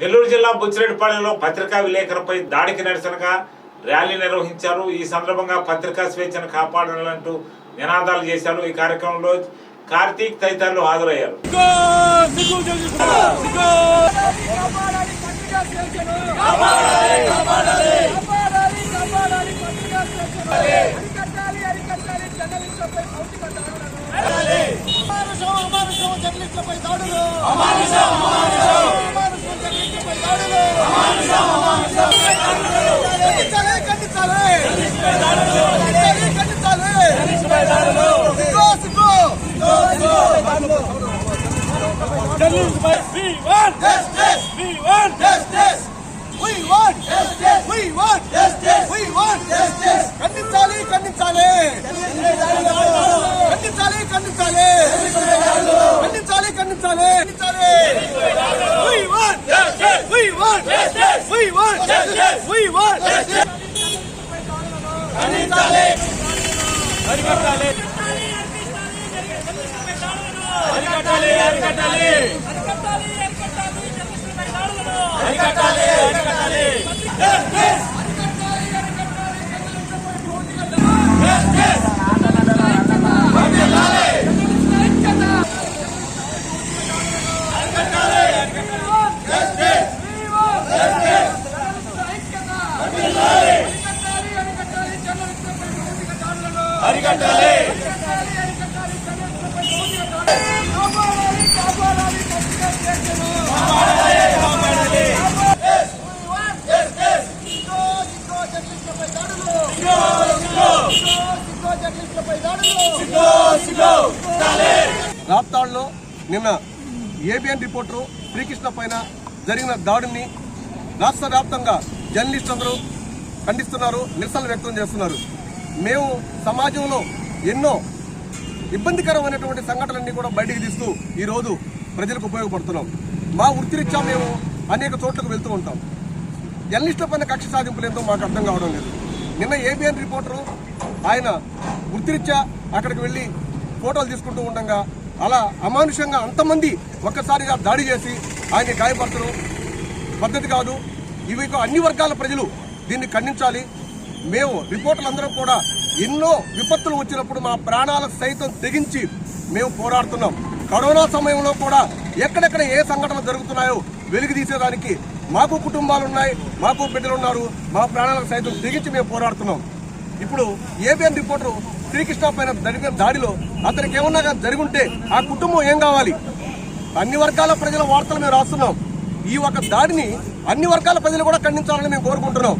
నెల్లూరు జిల్లా బుచ్చిరెడ్డిపాళెంలో పత్రికా విలేకరులపై దాడికి నిరసనగా ర్యాలీ నిర్వహించారు. ఈ సందర్భంగా పత్రికా స్వేచ్ఛను కాపాడాలంటూ నినాదాలు చేశారు. ఈ కార్యక్రమంలో కార్తీక్ తదితరులు హాజరయ్యారు. కాపాడాలి పత్రికా స్వేచ్ఛను కాపాడాలి కాపాడాలి కాపాడాలి పత్రికా స్వేచ్ఛను అరికట్టాలి అరికట్టాలి జర్నలిస్టులపై భౌతిక దాడులను అమానుషం అమానుషం జర్నలిస్టులపై దాడులు అమానుషం అమానుషం అమానుషం జర్నలిస్టులపై దాడులు అమానుషం అమానుషం ఖండించాలి ఖండించాలి ఖండించాలి ఖండించాలి సిగ్గో సిగ్గో We want justice We want justice we want justice we want justice we want justice ఖండించాలి ఖండించాలి ఖండించాలి ఖండించాలి ఖండించాలి ఖండించాలి ఖండించాలి we want justice we want justice we want justice we want justice ఖండించాలి అరికట్టాలి అరికట్టాలి అరికట్టాలి అరికట్టాలి దాడులు రాప్తాడులో నిన్న ఏబిఎన్ రిపోర్టరు శ్రీకృష్ణ పైన జరిగిన దాడిని రాష్ట్ర వ్యాప్తంగా జర్నలిస్ట్ అందరూ ఖండిస్తున్నారు నిరసన వ్యక్తం చేస్తున్నారు. మేము సమాజంలో ఎన్నో ఇబ్బందికరమైనటువంటి సంఘటనలన్నీ కూడా బయటికి తీస్తూ ఈరోజు ప్రజలకు ఉపయోగపడుతున్నాం. మా వృత్తిరీత్యా మేము అనేక చోట్లకు వెళ్తూ ఉంటాం. జర్నలిస్టుల పైన కక్ష సాధింపులు మాకు అర్థం కావడం లేదు. నిన్న ఏబిఎన్ రిపోర్టరు ఆయన వృత్తిరీత్యా అక్కడికి వెళ్ళి ఫోటోలు తీసుకుంటూ ఉండగా అలా అమానుషంగా అంతమంది ఒక్కసారిగా దాడి చేసి ఆయన్ని గాయపరచడం పద్ధతి కాదు. ఇవి అన్ని వర్గాల ప్రజలు దీన్ని ఖండించాలి. మేము రిపోర్టర్లందరం కూడా ఎన్నో విపత్తులు వచ్చినప్పుడు మా ప్రాణాల సైతం తెగించి మేము పోరాడుతున్నాం. కరోనా సమయంలో కూడా ఎక్కడెక్కడ ఏ సంఘటనలు జరుగుతున్నాయో వెలుగు తీసేదానికి మాకు కుటుంబాలు ఉన్నాయి మాకు బిడ్డలు ఉన్నారు మా ప్రాణాలకు సైతం తెగించి మేము పోరాడుతున్నాం. ఇప్పుడు ఏబిఎన్ రిపోర్టర్ శ్రీకృష్ణ పైన జరిగిన దాడిలో అతనికి ఏమన్నా జరిగి జరుగుంటే ఆ కుటుంబం ఏం కావాలి? అన్ని వర్గాల ప్రజల వార్తలు మేము రాస్తున్నాం. ఈ ఒక దాడిని అన్ని వర్గాల ప్రజలు కూడా ఖండించాలని మేము కోరుకుంటున్నాం.